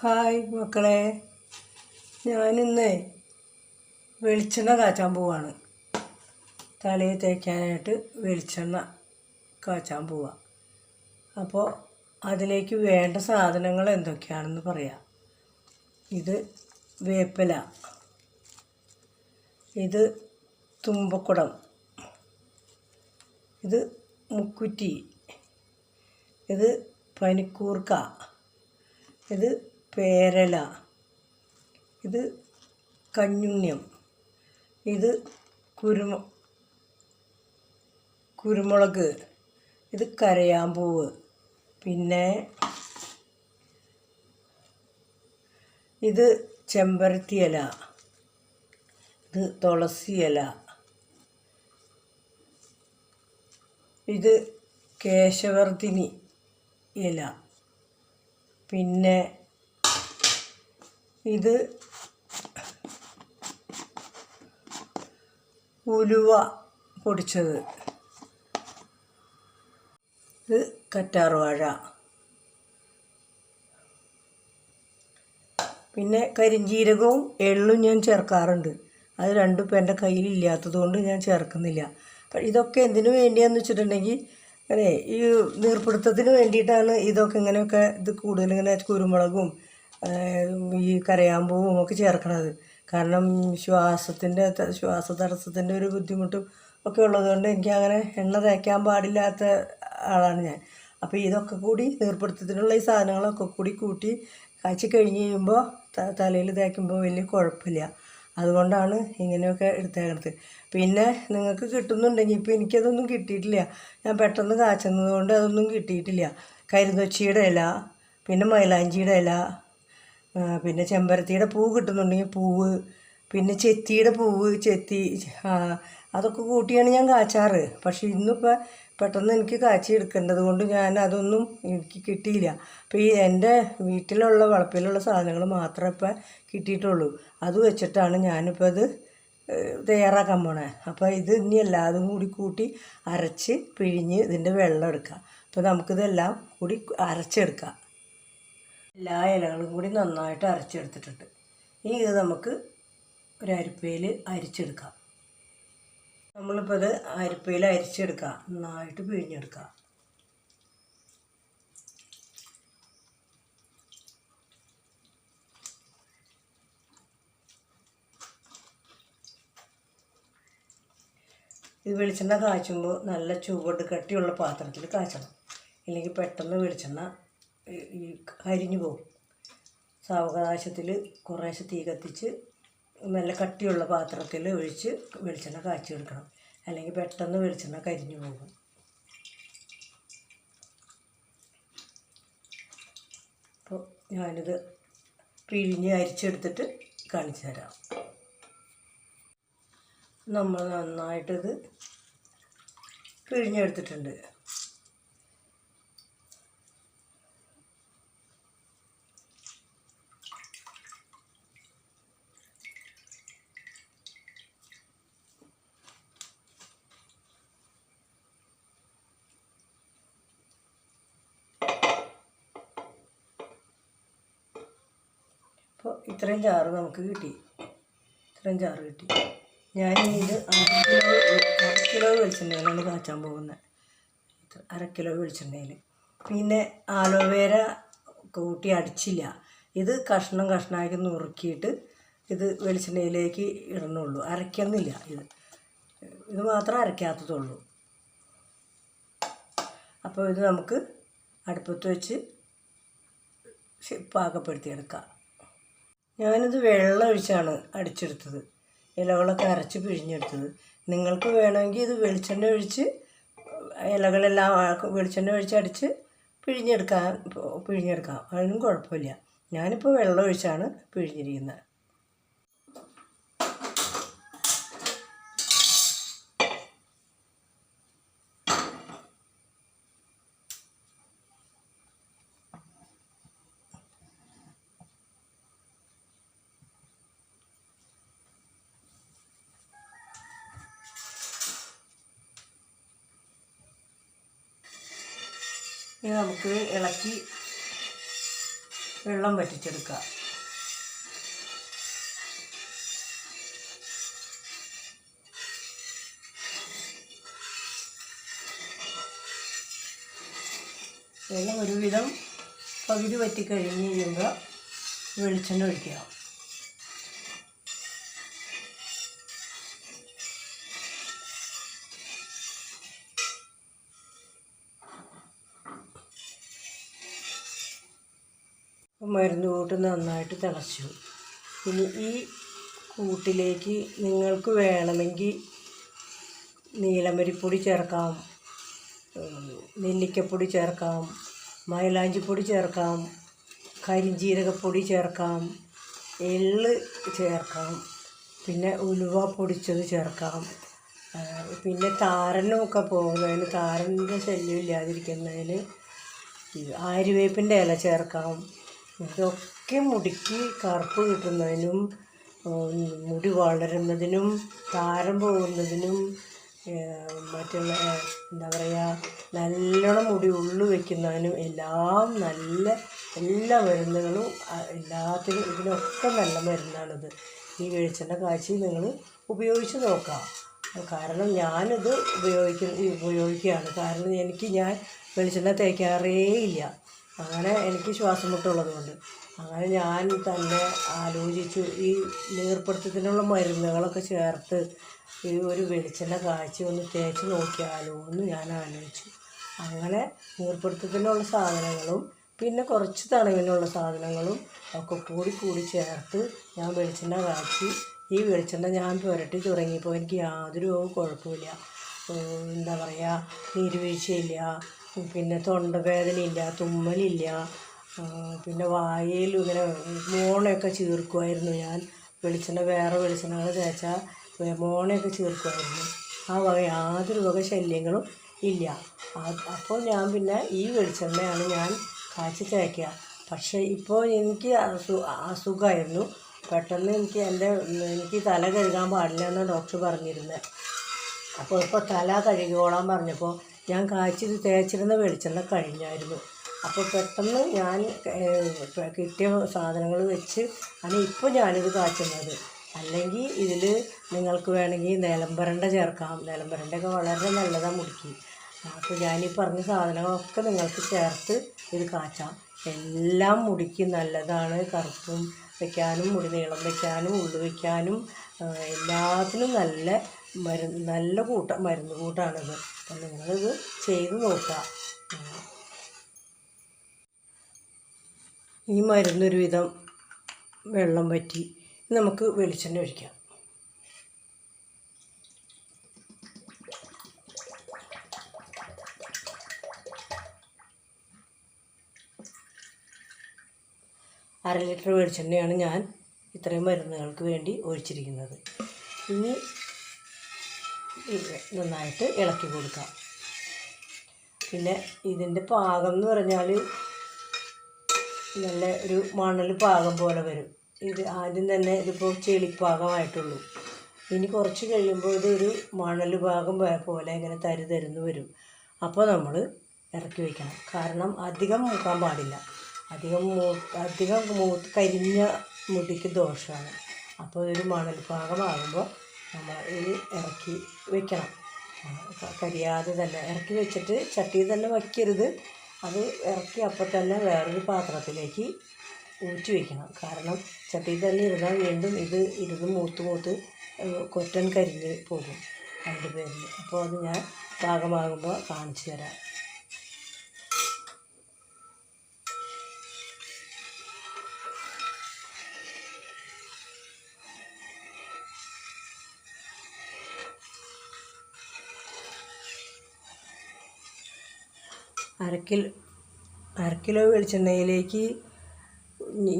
Hi മക്കളെ. ഞാനിന്ന് വെളിച്ചെണ്ണ കാച്ചാൻ പോവാണ്. തലയിൽ തേക്കാനായിട്ട് വെളിച്ചെണ്ണ കാച്ചാൻ പോവാ. അപ്പോൾ അതിലേക്ക് വേണ്ട സാധനങ്ങൾ എന്തൊക്കെയാണെന്ന് പറയാം. ഇത് വേപ്പില. ഇത് തുമ്പക്കുടം. ഇത് മുക്കുറ്റി. ഇത് പനിക്കൂർക്ക. ഇത് പേരല. ഇത് കഞ്ഞുണ്യം. ഇത് കുരുമ കുരുമുളക്. ഇത് കരയാമ്പൂവ്. പിന്നെ ഇത് ചെമ്പരത്തിയില. ഇത് തുളസിയില. ഇത് കേശവർദ്ധിനി ഇല. പിന്നെ ഇത് ഉലുവ പൊടിച്ചത്. ഇത് കറ്റാർവാഴ പിന്നെ കരിഞ്ജീരകവും എള്ളും ഞാൻ ചേർക്കാറുണ്ട്. അത് രണ്ടും ഇപ്പം എന്റെ കയ്യിലില്ലാത്തത് കൊണ്ട് ഞാൻ ചേർക്കുന്നില്ല. ഇതൊക്കെ എന്തിനു വേണ്ടിയാന്ന് വെച്ചിട്ടുണ്ടെങ്കിൽ അതെ ഈ നീർപ്പിടുത്തത്തിന് വേണ്ടിയിട്ടാണ് ഇതൊക്കെ ഇങ്ങനെയൊക്കെ ഇത് കൂടുതൽ ഇങ്ങനെ കുരുമുളകും ഈ കരയാമ്പൂവും ഒക്കെ ചേർക്കണത്. കാരണം ശ്വാസത്തിന്റെ ശ്വാസ തടസ്സത്തിന്റെ ഒരു ബുദ്ധിമുട്ടും ഒക്കെ ഉള്ളതുകൊണ്ട് എനിക്ക് അങ്ങനെ എണ്ണ തേക്കാൻ പാടില്ലാത്ത ആളാണ് ഞാൻ. അപ്പോൾ ഇതൊക്കെ കൂടി നീർപ്പിടുത്തത്തിനുള്ള ഈ സാധനങ്ങളൊക്കെ കൂടി കൂട്ടി കാച്ചി കഴിഞ്ഞ് കഴിയുമ്പോൾ തലയിൽ തേക്കുമ്പോൾ വലിയ കുഴപ്പമില്ല. അതുകൊണ്ടാണ് ഇങ്ങനെയൊക്കെ എടുത്തേക്കണത്. പിന്നെ നിങ്ങൾക്ക് കിട്ടുന്നുണ്ടെങ്കിൽ ഇപ്പോൾ എനിക്കതൊന്നും കിട്ടിയിട്ടില്ല. ഞാൻ പെട്ടെന്ന് കാച്ചുന്നത് കൊണ്ട് അതൊന്നും കിട്ടിയിട്ടില്ല. കരിന്തൊച്ചിയുടെ ഇല പിന്നെ മൈലാഞ്ചിയുടെ ഇല പിന്നെ ചെമ്പരത്തിയുടെ പൂ കിട്ടുന്നുണ്ടെങ്കിൽ പൂവ് പിന്നെ ചെത്തിയുടെ പൂവ് ചെത്തി അതൊക്കെ കൂട്ടിയാണ് ഞാൻ കാച്ചാറ്. പക്ഷേ ഇന്നിപ്പോൾ പെട്ടെന്ന് എനിക്ക് കാച്ചി എടുക്കേണ്ടത് കൊണ്ട് ഞാൻ അതൊന്നും എനിക്ക് കിട്ടിയില്ല. അപ്പോൾ ഈ എന്റെ വീട്ടിലുള്ള വളപ്പിലുള്ള സാധനങ്ങൾ മാത്രമേ ഇപ്പം കിട്ടിയിട്ടുള്ളൂ. അത് വെച്ചിട്ടാണ് ഞാനിപ്പോൾ അത് തയ്യാറാക്കാൻ പോണേ. അപ്പോൾ ഇത് ഇനി എല്ലാതും കൂടി കൂട്ടി അരച്ച് പിഴിഞ്ഞ് ഇതിന്റെ വെള്ളം എടുക്കുക അപ്പോൾ നമുക്കിതെല്ലാം കൂടി അരച്ചെടുക്കാം. എല്ലാ ഇലകളും കൂടി നന്നായിട്ട് അരച്ചെടുത്തിട്ടുണ്ട്. ഇനി ഇത് നമുക്ക് ഒരു അരിപ്പയിൽ അരിച്ചെടുക്കാം. നമ്മളിപ്പോൾ ഇത് അരിപ്പയിൽ അരിച്ചെടുക്കുക നന്നായിട്ട് പിഴിഞ്ഞെടുക്കുക ഇത് വെളിച്ചെണ്ണ കാച്ചുമ്പോൾ നല്ല ചുവട് കട്ടിയുള്ള പാത്രത്തിൽ കാച്ചണം. ഇല്ലെങ്കിൽ പെട്ടെന്ന് വെളിച്ചെണ്ണ കരിഞ്ഞു പോകും. സാവകാശത്തിൽ കുറേശ്ശെ തീ കത്തിച്ച് നല്ല കട്ടിയുള്ള പാത്രത്തിൽ ഒഴിച്ച് വെളിച്ചെണ്ണ കാച്ചിയെടുക്കണം. അല്ലെങ്കിൽ പെട്ടെന്ന് വെളിച്ചെണ്ണ കരിഞ്ഞു പോകും. അപ്പോൾ ഞാനിത് പിഴിഞ്ഞ് അരിച്ചെടുത്തിട്ട് കാണിച്ചു തരാം. നമ്മൾ നന്നായിട്ടിത് പിഴിഞ്ഞെടുത്തിട്ടുണ്ട്. അപ്പോൾ ഇത്രയും ചാറ് നമുക്ക് കിട്ടി. ഇത്രയും ചാറ് കിട്ടി. ഞാൻ ഇത് അര കിലോ അര കിലോ വെളിച്ചെണ്ണയിലാണ് കാച്ചാൻ പോകുന്നത് അര കിലോ വെളിച്ചെണ്ണയിൽ പിന്നെ ആലോവേര കൂട്ടി അടിച്ചില്ല. ഇത് കഷ്ണം കഷ്ണമാക്കി നുറുക്കിയിട്ട് ഇത് വെളിച്ചെണ്ണയിലേക്ക് ഇടണുള്ളൂ. അരയ്ക്കുന്നില്ല ഇത്. ഇത് മാത്രം അരയ്ക്കാത്തതുള്ളൂ. അപ്പോൾ ഇത് നമുക്ക് അടുപ്പത്ത് വെച്ച് പാകപ്പെടുത്തിയെടുക്കാം ഞാനിത് വെള്ളം ഒഴിച്ചാണ് അടിച്ചെടുത്തത്. ഇലകളൊക്കെ അരച്ച് പിഴിഞ്ഞെടുത്തത്. നിങ്ങൾക്ക് വേണമെങ്കിൽ ഇത് വെളിച്ചെണ്ണ ഒഴിച്ച് ഇലകളെല്ലാം വെളിച്ചെണ്ണ ഒഴിച്ച് അടിച്ച് പിഴിഞ്ഞെടുക്കാൻ പിഴിഞ്ഞെടുക്കാം. അതിനും കുഴപ്പമില്ല. ഞാനിപ്പോൾ വെള്ളം ഒഴിച്ചാണ് പിഴിഞ്ഞിരിക്കുന്നത്. ഇനി നമുക്ക് ഇളക്കി വെള്ളം വറ്റിച്ചെടുക്കാം. വെള്ളം ഒരുവിധം പകുതി വറ്റിക്കഴിഞ്ഞ് കഴിയുമ്പോൾ വെളിച്ചെണ്ണ ഒഴിക്കുക. മരുന്ന് കൂട്ട് നന്നായിട്ട് തിളച്ചു. ഇനി ഈ കൂട്ടിലേക്ക് നിങ്ങൾക്ക് വേണമെങ്കിൽ നീലമരിപ്പൊടി ചേർക്കാം നെല്ലിക്കപ്പൊടി ചേർക്കാം മൈലാഞ്ചിപ്പൊടി ചേർക്കാം കരിഞ്ജീരകപ്പൊടി ചേർക്കാം എള്ള് ചേർക്കാം പിന്നെ ഉലുവ പൊടിച്ചത് ചേർക്കാം. പിന്നെ താരനൊക്കെ പോകുന്നതിന് താരന്റെ ശല്യം ഇല്ലാതിരിക്കുന്നതിന് ആര്യവേപ്പിന്റെ ഇല ചേർക്കാം. ഇതൊക്കെ മുടിക്ക് കറുപ്പ് കിട്ടുന്നതിനും മുടി വളരുന്നതിനും താരം പോകുന്നതിനും മറ്റുള്ള എന്താ പറയുക നല്ലോണം മുടി ഉള്ളു വയ്ക്കുന്നതിനും എല്ലാം നല്ല എല്ലാ മരുന്നുകളും എല്ലാത്തിനും ഇതിനൊക്കെ നല്ല മരുന്നാണിത്. ഈ വെളിച്ചെണ്ണ കാച്ചി നിങ്ങൾ ഉപയോഗിച്ച് നോക്കാം. കാരണം ഞാനിത് ഉപയോഗിക്കുന്ന ഉപയോഗിക്കുകയാണ്. കാരണം എനിക്ക് ഞാൻ വെളിച്ചെണ്ണ തേക്കാറേ ഇല്ല അങ്ങനെ എനിക്ക് ശ്വാസം മുട്ടുള്ളത് കൊണ്ട്. അങ്ങനെ ഞാൻ തന്നെ ആലോചിച്ചു. ഈ നീർപ്പിടുത്തത്തിനുള്ള മരുന്നുകളൊക്കെ ചേർത്ത് ഈ ഒരു വെളിച്ചെണ്ണ കാച്ചി ഒന്ന് തേച്ച് നോക്കിയാലോ എന്ന് ഞാൻ ആലോചിച്ചു. അങ്ങനെ നീർപ്പിടുത്തത്തിനുള്ള സാധനങ്ങളും പിന്നെ കുറച്ച് തണവിനുള്ള സാധനങ്ങളും ഒക്കെ കൂടി കൂടി ചേർത്ത് ഞാൻ വെളിച്ചെണ്ണ കാച്ചി. ഈ വെളിച്ചെണ്ണ ഞാൻ പുരട്ടി തുടങ്ങിയപ്പോൾ എനിക്ക് യാതൊരു കുഴപ്പമില്ല എന്താ പറയുക നീരുവീഴ്ചയില്ല പിന്നെ തൊണ്ടവേദനയില്ല തുമ്മലില്ല പിന്നെ വായയിൽ ഇങ്ങനെ മോണയൊക്കെ ചീർക്കുമായിരുന്നു ഞാൻ. വെളിച്ചെണ്ണ വേറെ വെളിച്ചെണ്ണകൾ തേച്ചാൽ മോണയൊക്കെ ചീർക്കുമായിരുന്നു ആ വക യാതൊരു വക ശല്യങ്ങളും ഇല്ല. അപ്പോൾ ഞാൻ പിന്നെ ഈ വെളിച്ചെണ്ണയാണ് ഞാൻ കാച്ചി തേക്കുക. പക്ഷേ ഇപ്പോൾ എനിക്ക് അസു അസുഖമായിരുന്നു പെട്ടെന്ന് എനിക്ക് എന്റെ എനിക്ക് തല കഴുകാൻ പാടില്ല എന്ന് ഡോക്ടർ പറഞ്ഞിരുന്നത്. അപ്പോൾ ഇപ്പോൾ തല കഴുകിക്കോളാൻ പറഞ്ഞപ്പോൾ ഞാൻ കാച്ചി തേച്ചിരുന്ന വെളിച്ചെണ്ണ കഴിഞ്ഞായിരുന്നു. അപ്പോൾ പെട്ടെന്ന് ഞാൻ കിട്ടിയ സാധനങ്ങൾ വെച്ച് ആണ് ഇപ്പോൾ ഞാനിത് കാച്ചുന്നത്. അല്ലെങ്കിൽ ഇതിൽ നിങ്ങൾക്ക് വേണമെങ്കിൽ നിലമ്പരണ്ട ചേർക്കാം. നിലമ്പരണ്ടൊക്കെ വളരെ നല്ലതാണ് മുടിക്ക്. അപ്പോൾ ഞാൻ ഈ പറഞ്ഞ സാധനങ്ങളൊക്കെ നിങ്ങൾക്ക് ചേർത്ത് ഇത് കാച്ചാം. എല്ലാം മുടിക്ക് നല്ലതാണ്. കറുപ്പും വയ്ക്കാനും മുടി നീളം വയ്ക്കാനും ഉള്ളു വയ്ക്കാനും എല്ലാത്തിനും നല്ല മരുന്ന് നല്ല കൂട്ട മരുന്ന് കൂട്ടാണിത്. അപ്പം നിങ്ങളിത് ചെയ്ത് നോക്കുക. ഈ മരുന്നൊരു വിധം വെള്ളം ഇനി നമുക്ക് വെളിച്ചെണ്ണ ഒഴിക്കാം. അര ലിറ്റർ വെളിച്ചെണ്ണയാണ് ഞാൻ ഇത്രയും മരുന്നുകൾക്ക് വേണ്ടി ഒഴിച്ചിരിക്കുന്നത്. ഇനി നന്നായിട്ട് ഇളക്കി കൊടുക്കാം. പിന്നെ ഇതിന്റെ പാകം എന്ന് പറഞ്ഞാൽ നല്ല ഒരു മണൽ പാകം പോലെ വരും. ഇത് ആദ്യം തന്നെ ഇതിപ്പോൾ ചെളിപ്പാകമായിട്ടുള്ളൂ. ഇനി കുറച്ച് കഴിയുമ്പോൾ ഇതൊരു മണൽ പാകം പോലെ ഇങ്ങനെ തരി തരുന്ന് വരും. അപ്പോൾ നമ്മൾ ഇറക്കി വയ്ക്കണം കാരണം അധികം മൂക്കാൻ പാടില്ല. അധികം മൂ അധികം മൂത്ത് കരിഞ്ഞ മുടിക്ക് ദോഷമാണ് അപ്പോൾ ഒരു മണൽ പാകമാകുമ്പോൾ നമ്മൾ ഈ ഇറക്കി ക- കരിയാതെ തന്നെ. ഇറക്കി വെച്ചിട്ട് ചട്ടിയിൽ തന്നെ വയ്ക്കരുത്. അത് ഇറക്കി അപ്പോൾ തന്നെ വേറൊരു പാത്രത്തിലേക്ക് ഊറ്റി വയ്ക്കണം കാരണം ചട്ടിയിൽ തന്നെ ഇരുന്നാൽ വീണ്ടും ഇത് ഇരുന്ന് മൂത്ത് മൂത്ത് കൊറ്റൻ കരിഞ്ഞ് പോകും അതിന്റെ പേരിൽ. അപ്പോൾ അത് ഞാൻ പാകമാകുമ്പോൾ കാണിച്ചു തരാം. അരക്കിലോ അരക്കിലോ വെളിച്ചെണ്ണയിലേക്ക്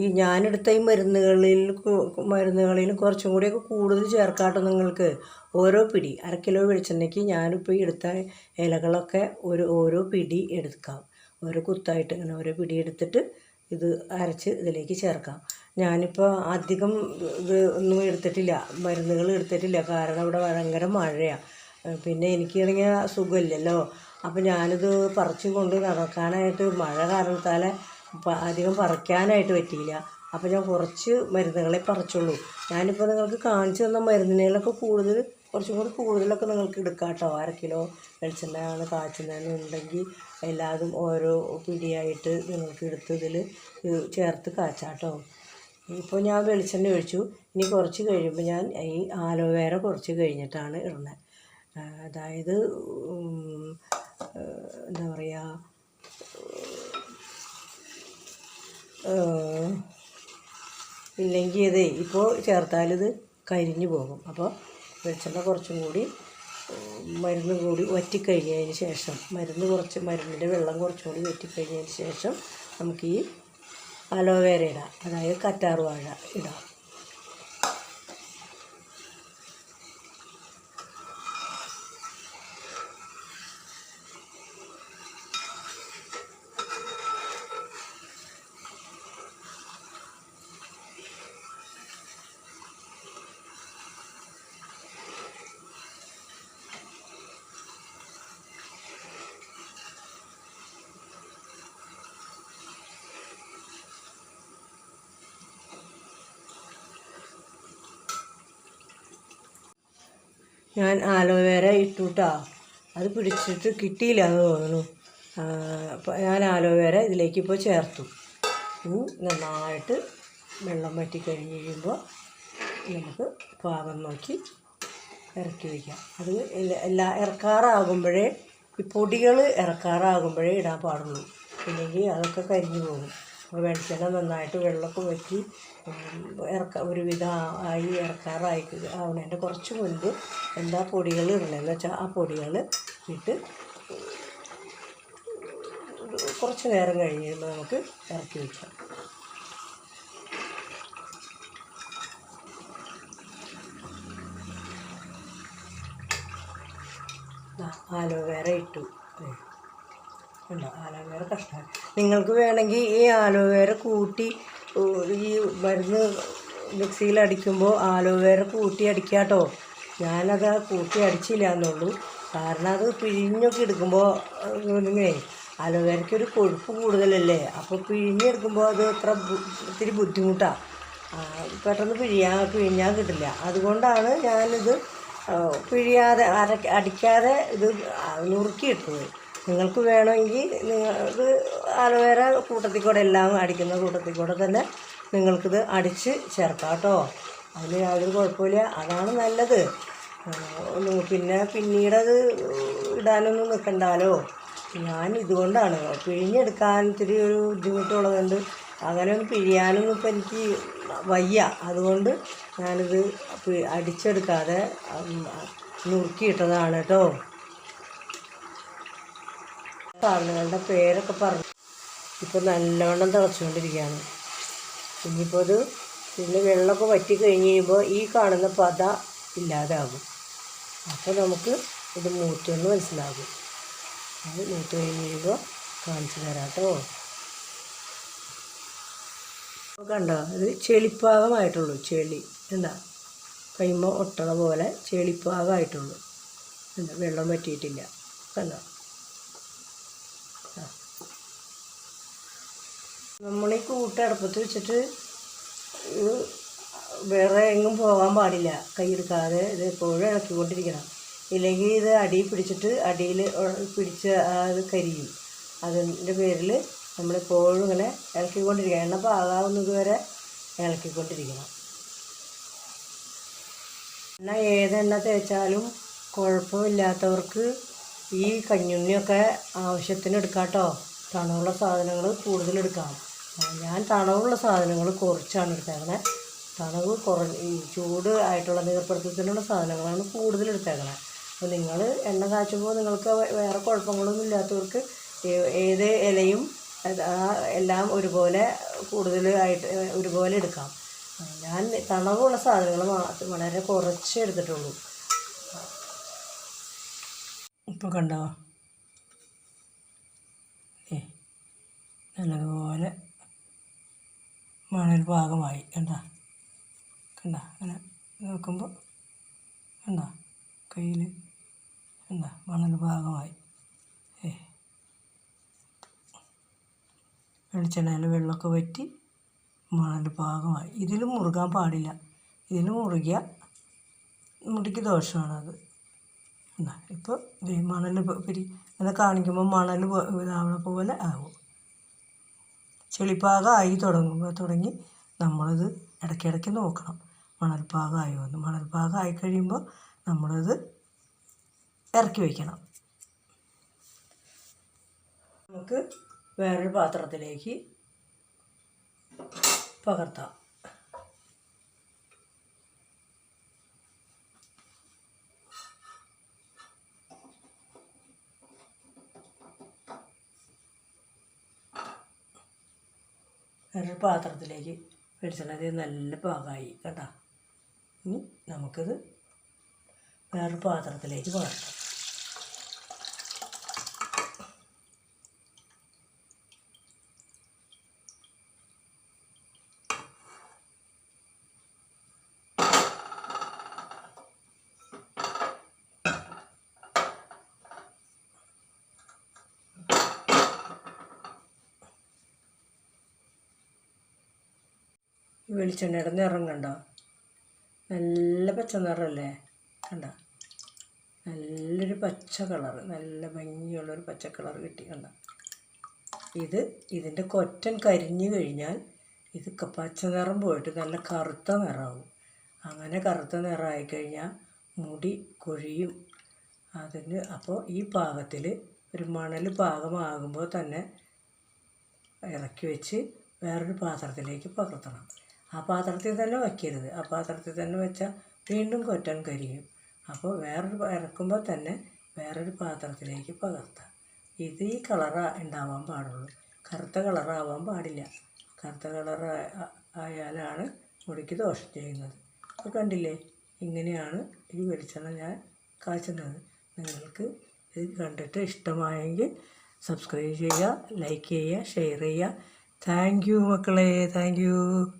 ഈ ഞാനെടുത്ത ഈ മരുന്നുകളിൽ മരുന്നുകളിൽ കുറച്ചും കൂടിയൊക്കെ കൂടുതൽ ചേർക്കാട്ടോ നിങ്ങൾക്ക്. ഓരോ പിടി അര കിലോ വെളിച്ചെണ്ണയ്ക്ക് ഞാനിപ്പോൾ എടുത്ത ഇലകളൊക്കെ ഒരു ഓരോ പിടി എടുക്കാം. ഓരോ കുത്തായിട്ട് ഇങ്ങനെ ഓരോ പിടി എടുത്തിട്ട് ഇത് അരച്ച് ഇതിലേക്ക് ചേർക്കാം. ഞാനിപ്പോൾ അധികം ഇത് ഒന്നും എടുത്തിട്ടില്ല മരുന്നുകൾ എടുത്തിട്ടില്ല. കാരണം ഇവിടെ ഭയങ്കര മഴയാണ് പിന്നെ എനിക്കാണെങ്കിൽ സുഖമില്ലല്ലോ. അപ്പോൾ ഞാനിത് പറിച്ച് കൊണ്ട് നടക്കാനായിട്ട് മഴ കാരണത്താൽ അധികം പറിക്കാനായിട്ട് പറ്റിയില്ല. അപ്പോൾ ഞാൻ കുറച്ച് മരുന്നുകളെ പറിച്ചുള്ളൂ. ഞാനിപ്പോൾ നിങ്ങൾക്ക് കാണിച്ചു തന്ന മരുന്നുകളൊക്കെ കൂടുതൽ കുറച്ചും കൂടി കൂടുതലൊക്കെ നിങ്ങൾക്ക് എടുക്കാം കേട്ടോ. അര കിലോ വെളിച്ചെണ്ണയാണ് കാച്ചുന്നതെന്നുണ്ടെങ്കിൽ എല്ലാതും ഓരോ പിടിയായിട്ട് നിങ്ങൾക്ക് എടുത്ത് ഇതിൽ ചേർത്ത് കാച്ചാം കേട്ടോ. ഇപ്പോൾ ഞാൻ വെളിച്ചെണ്ണ ഒഴിച്ചു. ഇനി കുറച്ച് കഴിയുമ്പോൾ ഞാൻ ഈ ആലോവേര കുറച്ച് കഴിഞ്ഞിട്ടാണ് ഇടുന്നത് അതായത് എന്താ പറയുക ഇല്ലെങ്കിൽ ഇതേ ഇപ്പോൾ ചേർത്താലിത് കരിഞ്ഞു പോകും. അപ്പോൾ വെളിച്ചെണ്ണ കുറച്ചും കൂടി മരുന്ന് കൂടി വറ്റിക്കഴിഞ്ഞതിന് ശേഷം മരുന്ന് കുറച്ച് മരുന്നിന്റെ വെള്ളം കുറച്ചും കൂടി വറ്റിക്കഴിഞ്ഞതിന് ശേഷം നമുക്ക് ഈ അലോവേര ഇടാം. അതായത് കറ്റാർ വാഴ ഇടാം. ഞാൻ ആലോവേര ഇട്ടുട്ടാ. അത് പിടിച്ചിട്ട് കിട്ടിയില്ല എന്ന് തോന്നുന്നു. അപ്പോൾ ഞാൻ ആലോവേര ഇതിലേക്ക് ഇപ്പോൾ ചേർത്തു. നന്നായിട്ട് വെള്ളം വറ്റി കഴിഞ്ഞ് കഴിയുമ്പോൾ നമുക്ക് പാകം നോക്കി ഇറക്കി വയ്ക്കാം അത് എല്ലാ- ഇറക്കാറാകുമ്പോഴേ ഈ പൊടികൾ ഇറക്കാറാകുമ്പോഴേ ഇടാൻ പാടുള്ളൂ. ഇല്ലെങ്കിൽ അതൊക്കെ കരിഞ്ഞു പോകും. വെളിച്ചെണ്ണ നന്നായിട്ട് വെള്ളമൊക്കെ വറ്റി ഇറക്ക ഒരുവിധം ആയി ഇറക്കാറായി. ആവണേന്റെ കുറച്ച് മുൻപ് എന്താ പൊടികൾ ഇടണമെന്ന് വെച്ചാൽ ആ പൊടികൾ ഇട്ട് കുറച്ച് നേരം കഴിഞ്ഞ് കഴിയുമ്പോൾ നമുക്ക് ഇറക്കി വയ്ക്കാം ആലോവേര ഇട്ടു. ഉണ്ടോ. ആലോവേര കഷ്ണം നിങ്ങൾക്ക് വേണമെങ്കിൽ ഈ ആലോവേര കൂട്ടി ഈ മരുന്ന് മിക്സിയിൽ അടിക്കുമ്പോൾ ആലോവേര കൂട്ടി അടിക്കാം കേട്ടോ. ഞാനത് കൂട്ടി അടിച്ചില്ല എന്നുള്ളൂ. കാരണം അത് പിഴിഞ്ഞൊക്കെ എടുക്കുമ്പോൾ ഇങ്ങനെ ആലോവേരയ്ക്ക് ഒരു കൊഴുപ്പ് കൂടുതലല്ലേ? അപ്പോൾ പിഴിഞ്ഞെടുക്കുമ്പോൾ അത് അത്ര ഒത്തിരി ബുദ്ധിമുട്ടാണ് പെട്ടെന്ന് പിഴിയാ പിഴിഞ്ഞാൽ കിട്ടില്ല. അതുകൊണ്ടാണ് ഞാനിത് പിഴിയാതെ അര അടിക്കാതെ ഇത് നുറുക്കിയിട്ടത്. നിങ്ങൾക്ക് വേണമെങ്കിൽ നിങ്ങൾക്ക് അലോവേറ കൂട്ടത്തിൽ കൂടെ എല്ലാം അടിക്കുന്ന കൂട്ടത്തിൽ കൂടെ തന്നെ നിങ്ങൾക്കിത് അടിച്ച് ചേർക്കാം കേട്ടോ. അതിന് യാതൊരു കുഴപ്പമില്ല അതാണ് നല്ലത്. പിന്നെ പിന്നീടത് ഇടാനൊന്നും നിൽക്കണ്ടാലോ? ഞാൻ ഇതുകൊണ്ടാണ്. പിഴിഞ്ഞെടുക്കാൻ ഇത്തിരി ഒരു ബുദ്ധിമുട്ടുള്ളതുകൊണ്ട് അങ്ങനെ ഒന്ന് പിഴിയാനൊന്നും ഇപ്പം എനിക്ക് വയ്യ. അതുകൊണ്ട് ഞാനിത് അടിച്ചെടുക്കാതെ നുറുക്കിയിട്ടതാണ് കേട്ടോ. സാധനങ്ങളുടെ പേരൊക്കെ പറഞ്ഞു. ഇപ്പോൾ നല്ലവണ്ണം തിളച്ചുകൊണ്ടിരിക്കുകയാണ് ഇനിയിപ്പോൾ ഇത് ഇതിന് വെള്ളമൊക്കെ വറ്റി കഴിഞ്ഞ് കഴിയുമ്പോൾ ഈ കാണുന്ന പത ഇല്ലാതാകും. അപ്പോൾ നമുക്ക് ഇത് മൂത്തെന്ന് മനസ്സിലാകും. അത് മൂത്ത് കഴിഞ്ഞ് കഴിയുമ്പോൾ കാണിച്ചു തരാം കേട്ടോ കണ്ടോ? ഇത് ചെളിപ്പാകമായിട്ടുള്ളൂ. ചെളി. എന്താ? കൈമ ഒട്ടണ പോലെ ചെളിപ്പാകമായിട്ടുള്ളൂ. എന്താ? വെള്ളം പറ്റിയിട്ടില്ല കണ്ടോ? നമ്മൾ ഈ കൂട്ടടുപ്പത്ത് വെച്ചിട്ട് വേറെ എങ്ങും പോകാൻ പാടില്ല. കൈയെടുക്കാതെ ഇത് എപ്പോഴും ഇളക്കിക്കൊണ്ടിരിക്കണം. ഇല്ലെങ്കിൽ ഇത് അടിയിൽ പിടിച്ചിട്ട് അടിയിൽ പിടിച്ച് അത് കരിയും. അതിന്റെ പേരിൽ നമ്മളെപ്പോഴും ഇങ്ങനെ ഇളക്കിക്കൊണ്ടിരിക്കണം. എണ്ണ പാകാവുന്നത് വരെ ഇളക്കിക്കൊണ്ടിരിക്കണം. എണ്ണ ഏതെണ്ണ തേച്ചാലും കുഴപ്പമില്ലാത്തവർക്ക് ഈ കഞ്ഞുണ്ണിയൊക്കെ ആവശ്യത്തിന് എടുക്കാം കേട്ടോ. തണുള്ള സാധനങ്ങൾ കൂടുതലെടുക്കാം ഞാൻ തണവുള്ള സാധനങ്ങൾ കുറച്ചാണ് എടുത്തേക്കണേ. തണവ് കുറ ചൂട് ആയിട്ടുള്ള നീർപ്പെടുത്തത്തിനുള്ള സാധനങ്ങളാണ് കൂടുതൽ എടുത്തേക്കണേ. അപ്പോൾ നിങ്ങൾ എണ്ണ കാച്ചുമ്പോൾ നിങ്ങൾക്ക് വേറെ കുഴപ്പങ്ങളൊന്നും ഇല്ലാത്തവർക്ക് ഏത് ഇലയും എല്ലാം ഒരുപോലെ കൂടുതൽ ആയിട്ട് ഒരുപോലെ എടുക്കാം. ഞാൻ തണവുള്ള സാധനങ്ങൾ വളരെ കുറച്ച് എടുത്തിട്ടുള്ളൂ. ഇപ്പോൾ കണ്ടോ? നല്ലതുപോലെ മണൽ പാകമായി. കണ്ട? കണ്ട? അങ്ങനെ നോക്കുമ്പോൾ കണ്ട? കയ്യിൽ കണ്ട? മണൽ പാകമായി. ഏ. വെളിച്ചെണ്ണയിൽ വെള്ളമൊക്കെ വറ്റി മണൽ പാകമായി. ഇതിൽ മുറുകാൻ പാടില്ല. ഇതിൽ മുറുകിയ മുടിക്ക് ദോഷമാണത് എന്നാ ഇപ്പോൾ മണൽ പിരി അങ്ങനെ കാണിക്കുമ്പോൾ മണൽ ഇതാവണ പോലെ ആവും. ചെളിപ്പാകമായി തുടങ്ങുമ്പോൾ തുടങ്ങി നമ്മളിത് ഇടയ്ക്കിടയ്ക്ക് നോക്കണം. മണൽപ്പാകമായി എന്ന് മണൽപ്പാകമായി കഴിയുമ്പോൾ നമ്മളിത് ഇറക്കി വയ്ക്കണം. നമുക്ക് വേറൊരു പാത്രത്തിലേക്ക് പകർത്താം. വേറൊരു പാത്രത്തിലേക്ക് വെളിച്ചെണ്ണ ഇത് നല്ല പാകമായി കേട്ടോ ഇനി നമുക്കിത് വേറൊരു പാത്രത്തിലേക്ക് പകർത്താം ഈ വെളിച്ചെണ്ണയുടെ നിറം കണ്ടോ നല്ല പച്ച നിറമല്ലേ കണ്ട? നല്ലൊരു പച്ച കളറ് നല്ല ഭംഗിയുള്ളൊരു പച്ച കളർ കിട്ടി കണ്ട? ഇത് ഇതിന്റെ കൊറ്റൻ കരിഞ്ഞു കഴിഞ്ഞാൽ ഇത് പച്ച നിറം പോയിട്ട് നല്ല കറുത്ത നിറമാവും അങ്ങനെ കറുത്ത നിറമായി കഴിഞ്ഞാൽ മുടി കൊഴിയും. അതിന് അപ്പോൾ ഈ പാകത്തിൽ ഒരു മണൽ പാകമാകുമ്പോൾ തന്നെ ഇറക്കി വെച്ച് വേറൊരു പാത്രത്തിലേക്ക് പകർത്തണം. ആ പാത്രത്തിൽ തന്നെ വയ്ക്കരുത്. ആ പാത്രത്തിൽ തന്നെ വെച്ചാൽ വീണ്ടും കൊറ്റാൻ കരിയും. അപ്പോൾ വേറൊരു ഇറക്കുമ്പോൾ തന്നെ വേറൊരു പാത്രത്തിലേക്ക് പകർത്താം. ഇത് ഈ കളറ് ഉണ്ടാവാൻ പാടുള്ളൂ. കറുത്ത കളറാവാൻ പാടില്ല. കറുത്ത കളർ ആയാലാണ് മുടിക്ക് ദോഷം ചെയ്യുന്നത്. അപ്പോൾ കണ്ടില്ലേ? ഇങ്ങനെയാണ് ഈ വെളിച്ചെണ്ണ ഞാൻ കാച്ചുന്നത്. നിങ്ങൾക്ക് ഇത് കണ്ടിട്ട് ഇഷ്ടമായെങ്കിൽ സബ്സ്ക്രൈബ് ചെയ്യുക ലൈക്ക് ചെയ്യുക ഷെയർ ചെയ്യുക. താങ്ക് യു മക്കളെ. Thank you.